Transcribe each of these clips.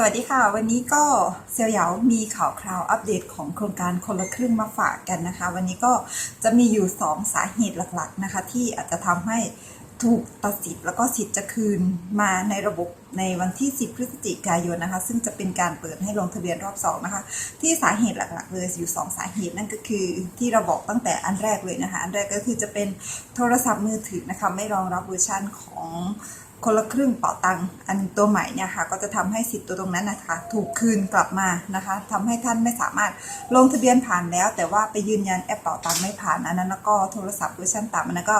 สวัสดีค่ะ วันนี้ก็เซียวเหยามีข่าวคราวอัปเดตของโครงการคนละครึ่งมาฝากกันนะคะ วันนี้ก็จะมีอยู่ 2 สาเหตุหลักๆนะคะ ที่อาจจะทำให้ ถูกตัดสิทธิ์แล้วก็สิทธิ์จะคืนมาในระบบในวันที่ 10 พฤศจิกายนนะคะ ซึ่งจะเป็นการเปิดให้ลงทะเบียนรอบ2นะคะ ที่สาเหตุหลักๆเลยอยู่ 2 สาเหตุนั่นก็คือที่เราบอกตั้งแต่อันแรกเลยนะคะ อันแรกก็คือจะเป็นโทรศัพท์มือถือนะคะไม่รองรับเวอร์ชันของคนละครึ่งเป๋าตังค์อันตัวใหม่เนี่ยค่ะก็จะทำให้สิทธิ์ตัวตรงนั้นนะคะ ถูกคืนกลับมานะคะทำให้ท่านไม่สามารถลงทะเบียนผ่านแล้ว แต่ว่าไปยืนยันแอปเป๋าตังไม่ผ่านอันนั้นแล้วก็โทรศัพท์เวอร์ชันต่ำอันนั้นก็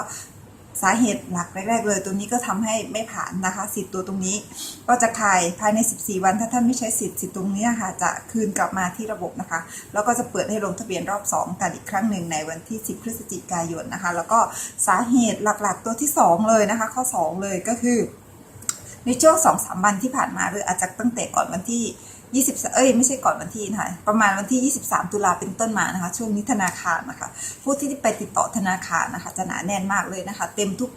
สาเหตุหลักแรก ๆ เลย ตัวนี้ก็ทำให้ไม่ผ่านนะคะ สิทธิ์ตัวตรงนี้ ก็จะคายภายใน 14 วัน ถ้าท่านไม่ใช้สิทธิ์สิทธิ์ตรงนี้ค่ะจะคืนกลับมาที่ระบบนะคะ แล้วก็จะเปิดให้ลงทะเบียนรอบ 2 กันอีกครั้งหนึ่งในวันที่ 10 พฤศจิกายนนะคะ แล้วก็สาเหตุหลักๆ ตัวที่ 2 เลยนะคะ ข้อ 2 เลยก็คือในช่วงสองสามวันที่ผ่านมาหรืออาจจะตั้งแต่ก่อนวันที่ 20 เอ้ยไม่ใช่ก่อนวันที่นะคะประมาณวันที่ 23 ตุลาเป็นต้นมานะคะ ช่วงนี้ธนาคารนะคะ ผู้ที่ไปติดต่อธนาคารนะคะ จะหนาแน่นมากเลยนะคะ เต็มทุก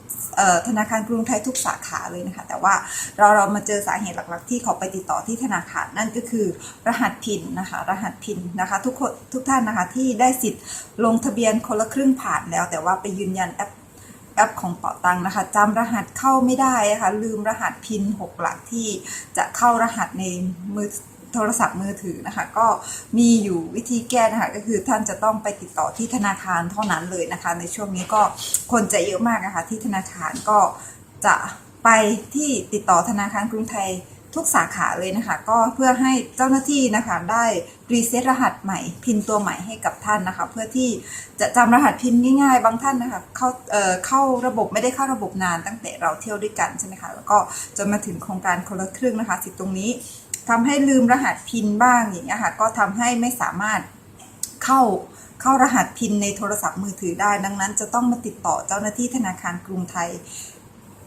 ธนาคารกรุงไทยทุกสาขาเลยนะคะ แต่ว่าเราเรามาเจอสาเหตุหลักๆ ที่เขาไปติดต่อที่ธนาคารนั่นก็คือ รหัสพินนะคะ รหัสพินนะคะ ทุกคนทุกท่านนะคะที่ได้สิทธิ์ลงทะเบียนคนละครึ่งผ่านแล้ว แต่ว่าไปยืนยันแอปแอปของเป๋าตังค์นะคะจำรหัสเข้าไม่ได้นะคะลืมรหัสพิน 6 หลักที่จะเข้ารหัสในมือ โทรศัพท์มือถือนะคะก็มีอยู่วิธีแก้นะคะก็คือท่านจะต้องไปติดต่อที่ธนาคารเท่านั้นเลยนะคะ ในช่วงนี้ก็คนจะเยอะมากนะคะที่ธนาคารก็จะไปที่ติดต่อธนาคารกรุงไทยทุกสาขาเลยนะคะ ก็เพื่อให้เจ้าหน้าที่นะคะได้รีเซ็ตรหัสใหม่ พินตัวใหม่ให้กับท่านนะคะ เพื่อที่จะจำรหัสพินง่ายๆ บางท่านนะคะเข้าเอ่อเข้าระบบไม่ได้เข้าระบบนานตั้งแต่เราเที่ยวด้วยกันใช่ไหมคะแล้วก็จนมาถึงโครงการคนละครึ่งนะคะสิทธิตรงนี้ ทำให้ลืมรหัสพินบ้างอย่างเงี้ยค่ะก็ทำให้ไม่สามารถเข้าเข้ารหัสพินในโทรศัพท์มือถือได้ ดังนั้นจะต้องมาติดต่อเจ้าหน้าที่ธนาคารกรุงไทย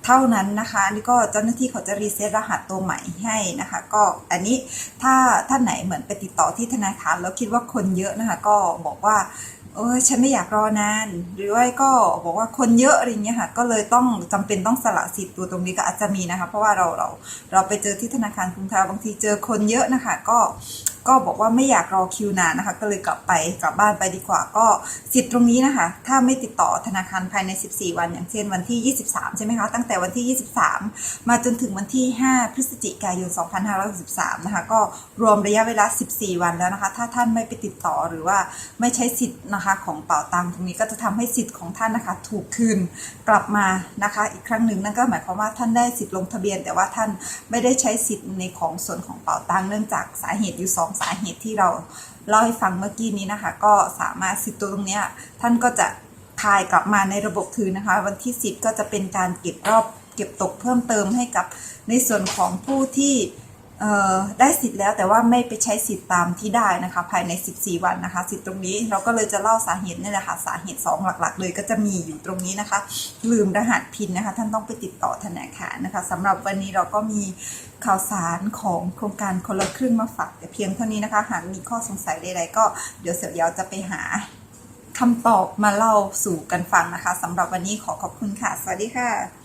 เท่านั้นนะคะอันนี่ก็เจ้าหน้าที่เขาจะรีเซ็ตรหัสตัวใหม่ให้นะคะ ก็อันนี้ถ้าท่านไหนเหมือนไปติดต่อที่ธนาคารแล้วคิดว่าคนเยอะนะคะ ก็บอกว่า เออฉันไม่อยากรอนาน หรือว่าก็บอกว่าคนเยอะอะไรเงี้ยค่ะ ก็เลยต้องจำเป็นต้องสละสิทธิ์ตัวตรงนี้ก็อาจจะมีนะคะ เพราะว่าเราเราเราไปเจอที่ธนาคารกรุงไทยบางทีเจอคนเยอะนะคะ ก็ ก็บอกว่าไม่อยากรอคิวนานนะคะ ก็เลยกลับไปกลับบ้านไปดีกว่า ก็สิทธิ์ตรงนี้นะคะ ถ้าไม่ติดต่อธนาคารภายใน 14 วัน อย่างเช่นวันที่ 23 ใช่ไหมคะ ตั้งแต่วันที่ 23 มาจนถึงวันที่ 5 พฤศจิกายน 2563 นะคะ ก็รวมระยะเวลา 14 วันแล้วนะคะ ถ้าท่านไม่ไปติดต่อหรือว่าไม่ใช้สิทธิ์นะคะของเป่าตังตรงนี้ก็จะทำให้สิทธิ์ของท่านนะคะ ถูกคืนกลับมานะคะ อีกครั้งหนึ่งนั่นก็หมายความว่าท่านได้สิทธิ์ลงทะเบียน แต่ว่าท่านไม่ได้ใช้สิทธิ์ในของส่วนของเป่าตังเนื่องจากสาเหตุอยู่สองสาเหตุที่เราเล่าให้ฟังเมื่อกี้นี้นะคะ ก็สามารถสิทธิ์ตัวตรงนี้ท่านก็จะคายกลับมาในระบบคืนนะคะ วันที่ 10 ก็จะเป็นการเก็บรอบเก็บตกเพิ่มเติมให้กับในส่วนของผู้ที่ ได้สิทธิ์แล้วแต่ว่าไม่ไปใช้สิทธิ์ตามที่ได้นะคะ ภายใน 14 วันนะคะ สิทธิ์ตรงนี้เราก็เลยจะเล่าสาเหตุนี่แหละค่ะสาเหตุ 2 หลัก ๆ เลยก็จะมีอยู่ตรงนี้นะคะ ลืมรหัสพินนะคะ ท่านต้องไปติดต่อธนาคารนะคะสำหรับวันนี้เราก็มีข่าวสารของโครงการคนละครึ่งมาฝากแต่เพียงเท่านี้นะคะ หากมีข้อสงสัยใดๆก็เดี๋ยวเสี่ยวเยาวจะไปหาคำตอบมาเล่าสู่กันฟังนะคะสำหรับวันนี้ขอขอบคุณค่ะ สวัสดีค่ะ